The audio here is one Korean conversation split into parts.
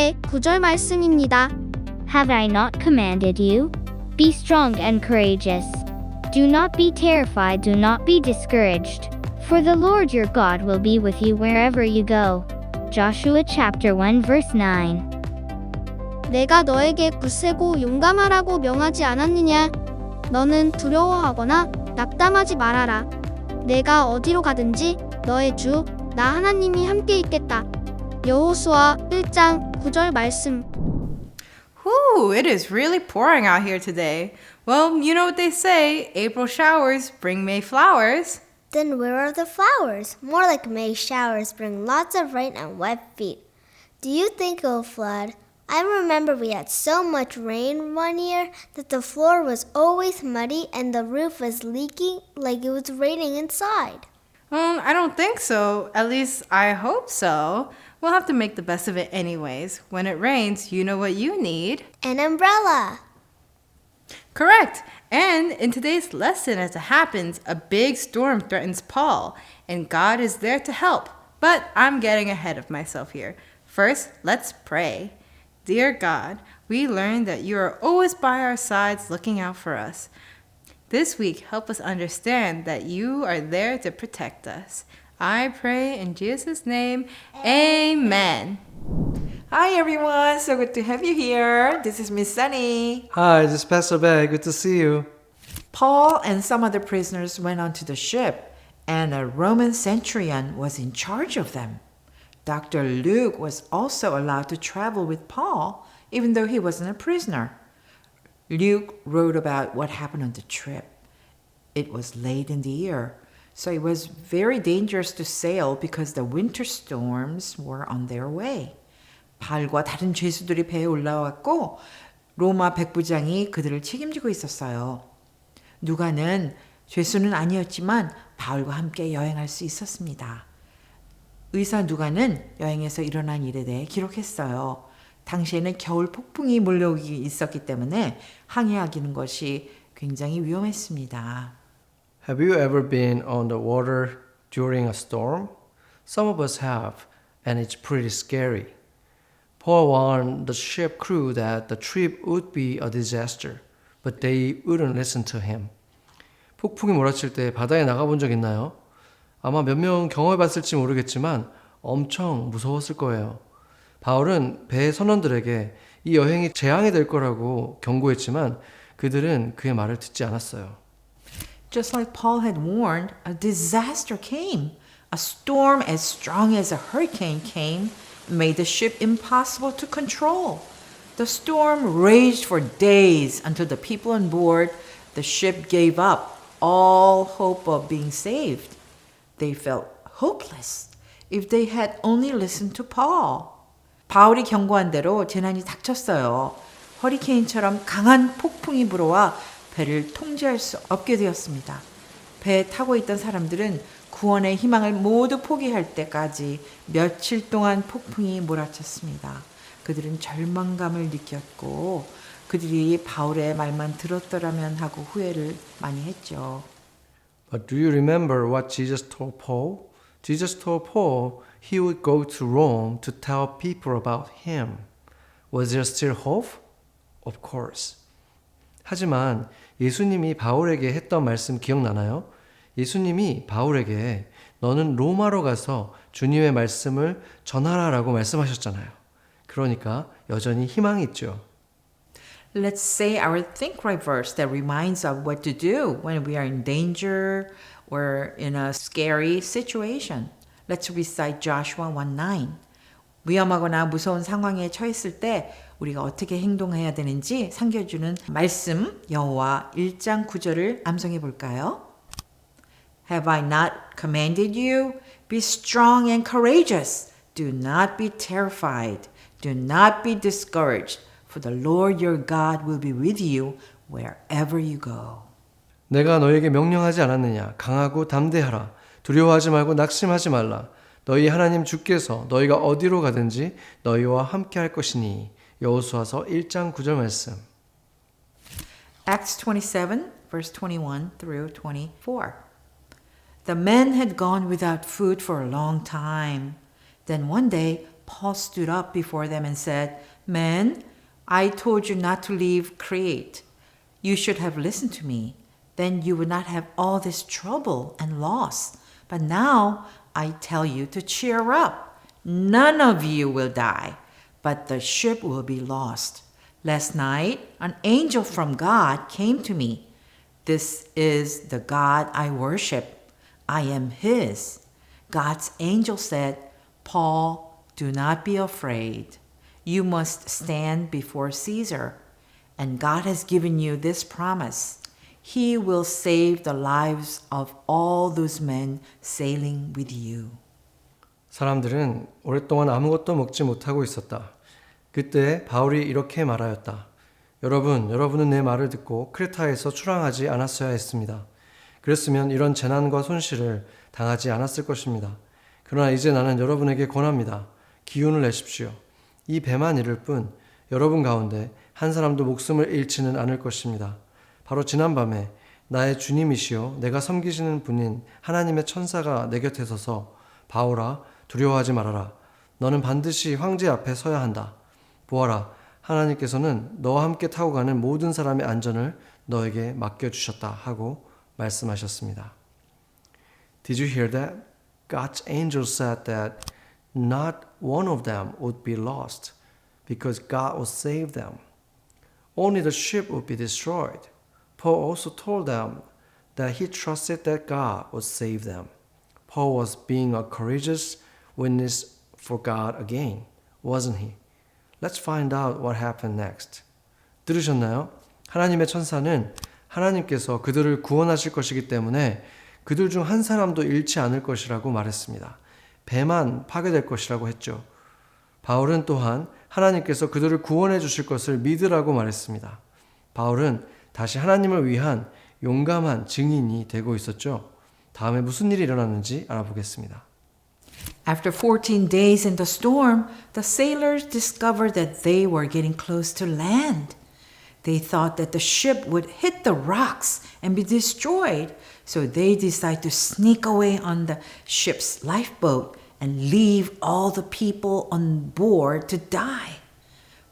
네, 9절 말씀입니다. Have I not commanded you? Be strong and courageous. Do not be terrified, do not be discouraged. For the Lord your God will be with you wherever you go. Joshua chapter 1 verse 9. 내가 너에게 굳세고 용감하라고 명하지 않았느냐? 너는 두려워하거나 낙담하지 말아라. 내가 어디로 가든지 너의 주, 나 하나님이 함께 있겠다. 여호수아 1장 9절 말씀. Whew, it is really pouring out here today. Well, you know what they say April showers bring May flowers. Then where are the flowers? More like May showers bring lots of rain and wet feet. Do you think it'll flood? I remember we had so much rain one year that the floor was always muddy and the roof was leaking like it was raining inside. Um, I don't think so. At least I hope so. We'll have to make the best of it anyways. When it rains, you know what you need. An umbrella. Correct. And in today's lesson, as it happens, a big storm threatens Paul, and God is there to help. But I'm getting ahead of myself here. First, let's pray. Dear God, we learn that you are always by our sides looking out for us. This week, help us understand that you are there to protect us. I pray in Jesus' name, Amen. Hi everyone, so good to have you here. This is Miss Sunny. Hi, this is Pastor Bear. Good to see you. Paul and some other prisoners went onto the ship, and a Roman centurion was in charge of them. Dr. Luke was also allowed to travel with Paul, even though he wasn't a prisoner. Luke wrote about what happened on the trip. It was late in the year, so it was very dangerous to sail because the winter storms were on their way. 발과 다른 죄수들이 배에 올라왔고 로마 백부장이 그들을 책임지고 있었어요. 누가는 죄수는 아니었지만 바울과 함께 여행할 수 있었습니다. 의사 누가는 여행에서 일어난 일에 대해 기록했어요. 당시에는 겨울 폭풍이 몰려오기 있었기 때문에 항해하기는 것이 굉장히 위험했습니다. Have you ever been on the water during a storm? Some of us have, and it's pretty scary. Paul warned the ship crew that the trip would be a disaster, but they wouldn't listen to him. 폭풍이 몰아칠 때 바다에 나가본 적 있나요? 아마 몇 명 경험해 봤을지 모르겠지만 엄청 무서웠을 거예요. 바울은 배 선원들에게 이 여행이 재앙이 될 거라고 경고했지만 그들은 그의 말을 듣지 않았어요. Just like Paul had warned, a disaster came. A storm as strong as a hurricane came and made the ship impossible to control. The storm raged for days until the people on board the ship gave up all hope of being saved. They felt hopeless if they had only listened to Paul. 바울이 경고한 대로 재난이 닥쳤어요. 허리케인처럼 강한 폭풍이 불어와 배를 통제할 수 없게 되었습니다. 배에 타고 있던 사람들은 구원의 희망을 모두 포기할 때까지 며칠 동안 폭풍이 몰아쳤습니다. 그들은 절망감을 느꼈고 그들이 바울의 말만 들었더라면 하고 후회를 많이 했죠. But do you remember what Jesus told Paul? Jesus told Paul he would go to Rome to tell people about him. Was there still hope? Of course. 하지만 예수님이 바울에게 했던 말씀 기억나나요? 예수님이 바울에게 너는 로마로 가서 주님의 말씀을 전하라라고 말씀하셨잖아요. 그러니까 여전히 희망이 있죠. Let's say our think right verse that reminds us what to do when we are in danger or in a scary situation. Let's recite Joshua 1:9. 위험하거나 무서운 상황에 처했을 때 우리가 어떻게 행동해야 되는지 상겨주는 말씀 여호와 1장 9절을 암송해 볼까요? Have I not commanded you? Be strong and courageous. Do not be terrified. Do not be discouraged. For the Lord your God will be with you wherever you go. 내가 너에게 명령하지 않았느냐? 강하고 담대하라. 두려워하지 말고 낙심하지 말라. 너희 하나님 주께서 너희가 어디로 가든지 너희와 함께 할 것이니. 여호수아서 1장 9절 말씀. Acts 27, verse 21 through 24. The men had gone without food for a long time. Then one day, Paul stood up before them and said, Men, I told you not to leave Crete. You should have listened to me. Then you would not have all this trouble and loss. But now I tell you to cheer up. None of you will die, but the ship will be lost. Last night, an angel from God came to me. This is the God I worship. I am his. God's angel said, Paul, do not be afraid. You must stand before Caesar. And God has given you this promise He will save the lives of all those men sailing with you. 사람들은 오랫동안 아무것도 먹지 못하고 있었다. 그때 바울이 이렇게 말하였다. 여러분, 여러분은 내 말을 듣고 크레타에서 출항하지 않았어야 했습니다. 그랬으면 이런 재난과 손실을 당하지 않았을 것입니다. 그러나 이제 나는 여러분에게 권합니다. 기운을 내십시오. 이 배만 이를 뿐 여러분 가운데 한 사람도 목숨을 잃지는 않을 것입니다. 바로 지난밤에 나의 주님이시요 내가 섬기시는 분인 하나님의 천사가 내 곁에 서서 바울아 두려워하지 말아라. 너는 반드시 황제 앞에 서야 한다. 보아라 하나님께서는 너와 함께 타고 가는 모든 사람의 안전을 너에게 맡겨 주셨다 하고 말씀하셨습니다. Did you hear that? God's angel said that not one of them would be lost because God would save them. Only the ship would be destroyed. Paul also told them that he trusted that God would save them. Paul was being a courageous witness for God again, wasn't he? Let's find out what happened next. 들으셨나요? 하나님의 천사는 하나님께서 그들을 구원하실 것이기 때문에 그들 중 한 사람도 잃지 않을 것이라고 말했습니다. 배만 파괴될 것이라고 했죠. 바울은 또한 하나님께서 그들을 구원해 주실 것을 믿으라고 말했습니다. 바울은 다시 하나님을 위한 용감한 증인이 되고 있었죠. 다음에 무슨 일이 일어났는지 알아보겠습니다. After 14 days in the storm, the sailors discovered that they were getting close to land. They thought that the ship would hit the rocks and be destroyed, so they decided to sneak away on the ship's lifeboat and leave all the people on board to die.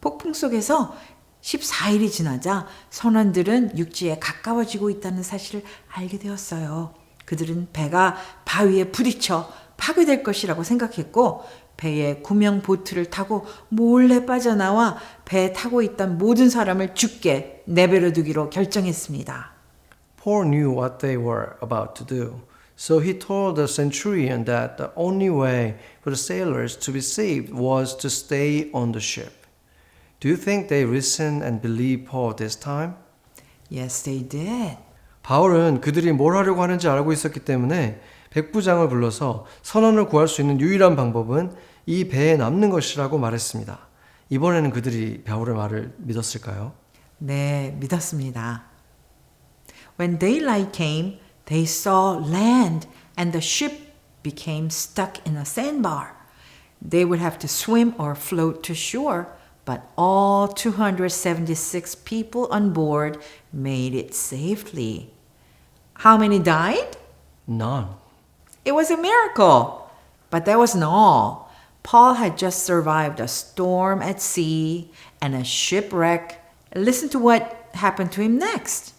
폭풍 속에서 14일이 지나자 선원들은 육지에 가까워지고 있다는 사실을 알게 되었어요. 그들은 배가 바위에 부딪혀 파괴될 것이라고 생각했고 배에 구명 보트를 타고 몰래 빠져나와 배에 타고 있던 모든 사람을 죽게 내버려 두기로 결정했습니다. Paul knew what they were about to do. So he told the centurion that the only way for the sailors to be saved was to stay on the ship. Do you think they listened and believed Paul this time? Yes, they did. 바울은 그들이 뭘 하려고 하는지 알고 있었기 때문에 백부장을 불러서 선원을 구할 수 있는 유일한 방법은 이 배에 남는 것이라고 말했습니다. 이번에는 그들이 바울의 말을 믿었을까요? 네, 믿었습니다. When daylight came, they saw land and the ship became stuck in a sandbar. They would have to swim or float to shore, but all 276 people on board made it safely. How many died? None. It was a miracle. But that wasn't all. Paul had just survived a storm at sea and a shipwreck. Listen to what happened to him next.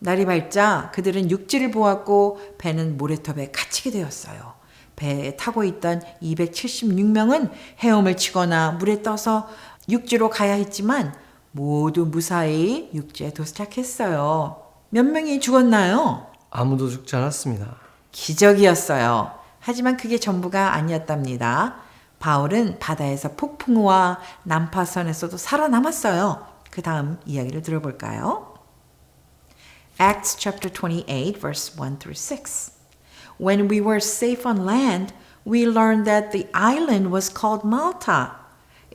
날이 밝자 그들은 육지를 보았고 배는 모래톱에 갇히게 되었어요. 배에 타고 있던 276명은 헤엄을 치거나 물에 떠서 육지로 가야 했지만 모두 무사히 육지에 도착했어요. 몇 명이 죽었나요? 아무도 죽지 않았습니다. 기적이었어요. 하지만 그게 전부가 아니었답니다. 바울은 바다에서 폭풍우와 난파선에서도 살아남았어요. 그 다음 이야기를 들어볼까요? Acts chapter 28 verse 1 through 6. When we were safe on land, we learned that the island was called Malta.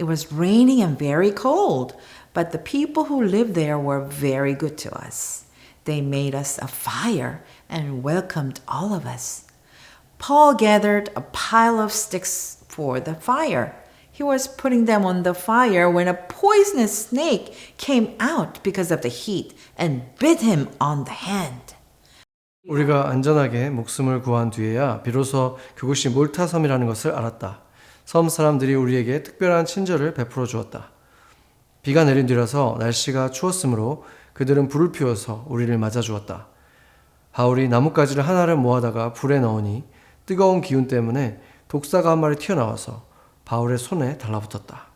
It was raining and very cold, but the people who lived there were very good to us. They made us a fire and welcomed all of us. Paul gathered a pile of sticks for the fire. He was putting them on the fire when a poisonous snake came out because of the heat and bit him on the hand. 우리가 안전하게 목숨을 구한 뒤에야 비로소 그곳이 몰타섬이라는 것을 알았다. 섬 사람들이 우리에게 특별한 친절을 베풀어 주었다. 비가 내린 뒤라서 날씨가 추웠으므로 그들은 불을 피워서 우리를 맞아 주었다. 바울이 나뭇가지를 하나를 모아다가 불에 넣으니 뜨거운 기운 때문에 독사가 한 마리 튀어나와서 바울의 손에 달라붙었다.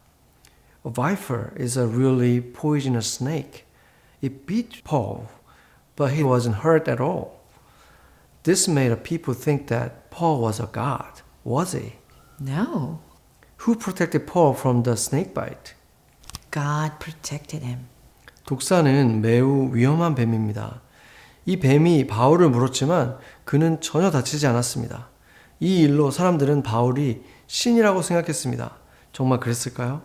A viper is a really poisonous snake. It bit Paul, but he wasn't hurt at all. This made people think that Paul was a god, was he? No, Who protected Paul from the snake bite? God protected him. 독사는 매우 위험한 뱀입니다. 이 뱀이 바울을 물었지만 그는 전혀 다치지 않았습니다. 이 일로 사람들은 바울이 신이라고 생각했습니다. 정말 그랬을까요?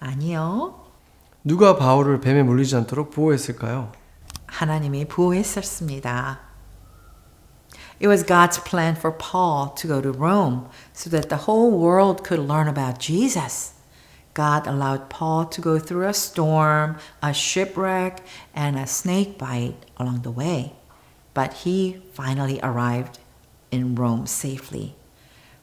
아니요. 누가 바울을 뱀에 물리지 않도록 보호했을까요? 하나님이 보호했었습니다. It was God's plan for Paul to go to Rome so that the whole world could learn about Jesus. God allowed Paul to go through a storm, a shipwreck, and a snake bite along the way. But he finally arrived in Rome safely.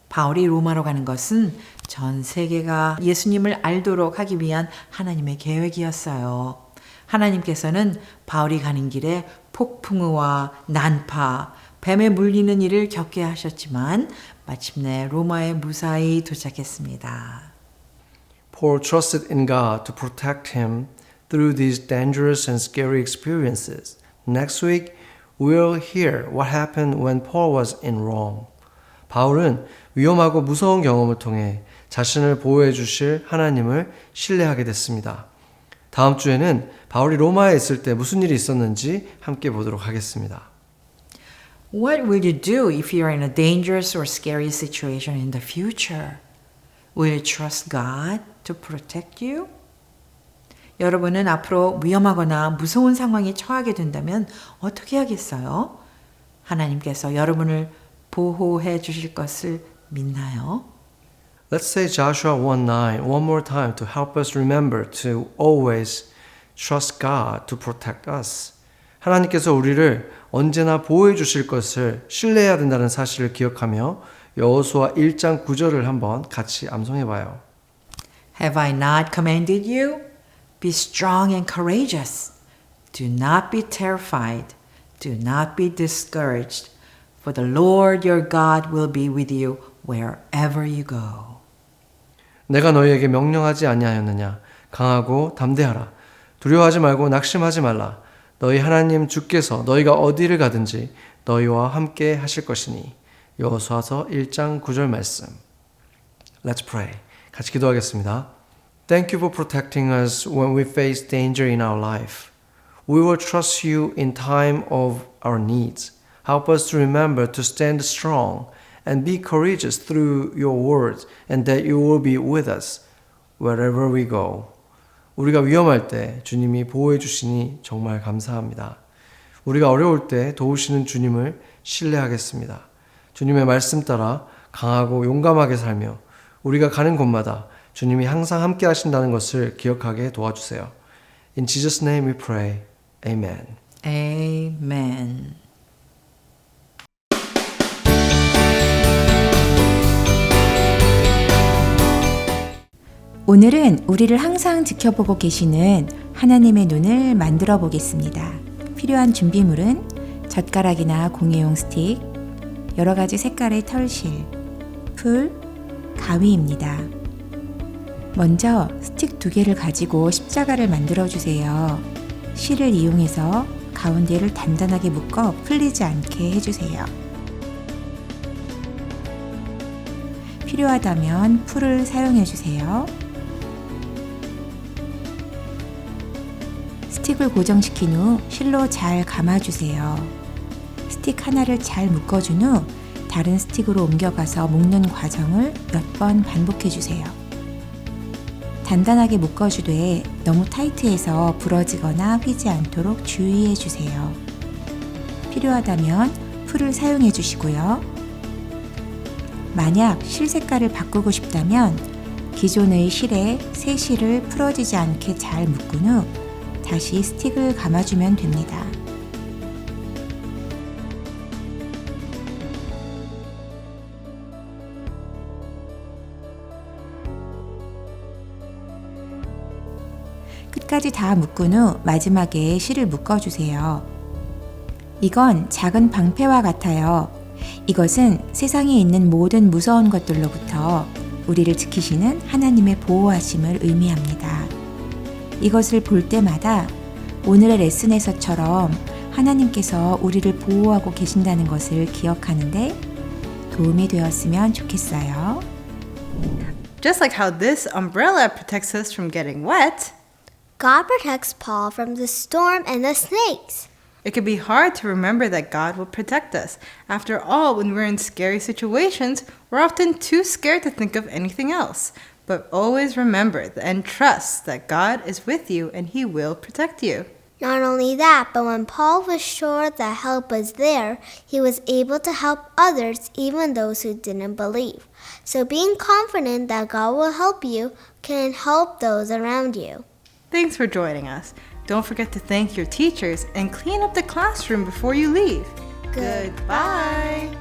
바울이 로마로 가는 것은 전 세계가 예수님을 알도록 하기 위한 하나님의 계획이었어요. 하나님께서는 바울이 가는 길에 폭풍우와 난파, 뱀에 물리는 일을 겪게 하셨지만 마침내 로마에 무사히 도착했습니다. Paul trusted in God to protect him through these dangerous and scary experiences. Next week, we'll hear what happened when Paul was in Rome. 바울은 위험하고 무서운 경험을 통해 자신을 보호해 주실 하나님을 신뢰하게 됐습니다. 다음 주에는 바울이 로마에 있을 때 무슨 일이 있었는지 함께 보도록 하겠습니다. What will you do if you're in a dangerous or scary situation in the future? Will you trust God to protect you? 여러분은 앞으로 위험하거나 무서운 상황에 처하게 된다면 어떻게 하겠어요? 하나님께서 여러분을 보호해 주실 것을 믿나요? Let's say Joshua 1:9 one more time to help us remember to always trust God to protect us. 하나님께서 우리를 언제나 보호해 주실 것을 신뢰해야 된다는 사실을 기억하며 여호수아 1장 9절을 한번 같이 암송해 봐요. Have I not commanded you? Be strong and courageous. Do not be terrified. Do not be discouraged. For the Lord your God will be with you wherever you go. 내가 너희에게 명령하지 아니하였느냐 강하고 담대하라 두려워하지 말고 낙심하지 말라 너희 하나님 주께서 너희가 어디를 가든지 너희와 함께 하실 것이니 여호수아서 1장 9절 말씀 Let's pray 같이 기도하겠습니다 Thank you for protecting us when we face danger in our life We will trust you in time of our needs Help us to remember to stand strong and be courageous through your words, and that you will be with us wherever we go. 우리가 위험할 때 주님이 보호해 주시니 정말 감사합니다. 우리가 어려울 때 도우시는 주님을 신뢰하겠습니다. 주님의 말씀 따라 강하고 용감하게 살며 우리가 가는 곳마다 주님이 항상 함께 하신다는 것을 기억하게 도와주세요. In Jesus' name we pray. Amen. Amen. 오늘은 우리를 항상 지켜보고 계시는 하나님의 눈을 만들어 보겠습니다. 필요한 준비물은 젓가락이나 공예용 스틱, 여러 가지 색깔의 털실, 풀, 가위입니다. 먼저 스틱 두 개를 가지고 십자가를 만들어 주세요. 실을 이용해서 가운데를 단단하게 묶어 풀리지 않게 해주세요. 필요하다면 풀을 사용해 주세요. 스틱을 고정시킨 후 실로 잘 감아주세요. 스틱 하나를 잘 묶어준 후 다른 스틱으로 옮겨가서 묶는 과정을 몇 번 반복해주세요. 단단하게 묶어주되 너무 타이트해서 부러지거나 휘지 않도록 주의해주세요. 필요하다면 풀을 사용해 주시고요. 만약 실 색깔을 바꾸고 싶다면 기존의 실에 새 실을 풀어지지 않게 잘 묶은 후 다시 스틱을 감아주면 됩니다. 끝까지 다 묶은 후 마지막에 실을 묶어주세요. 이건 작은 방패와 같아요. 이것은 세상에 있는 모든 무서운 것들로부터 우리를 지키시는 하나님의 보호하심을 의미합니다. 이것을 볼 때마다 오늘의 레슨에서처럼 하나님께서 우리를 보호하고 계신다는 것을 기억하는데 도움이 되었으면 좋겠어요. Just like how this umbrella protects us from getting wet, God protects Paul from the storm and the snakes. it can be hard to remember that God will protect us. After all, when we're in scary situations, we're often too scared to think of anything else. But always remember and trust that God is with you and He will protect you. Not only that, but when Paul was sure that help was there, he was able to help others, even those who didn't believe. So being confident that God will help you can help those around you. Thanks for joining us. Don't forget to thank your teachers and clean up the classroom before you leave. Goodbye.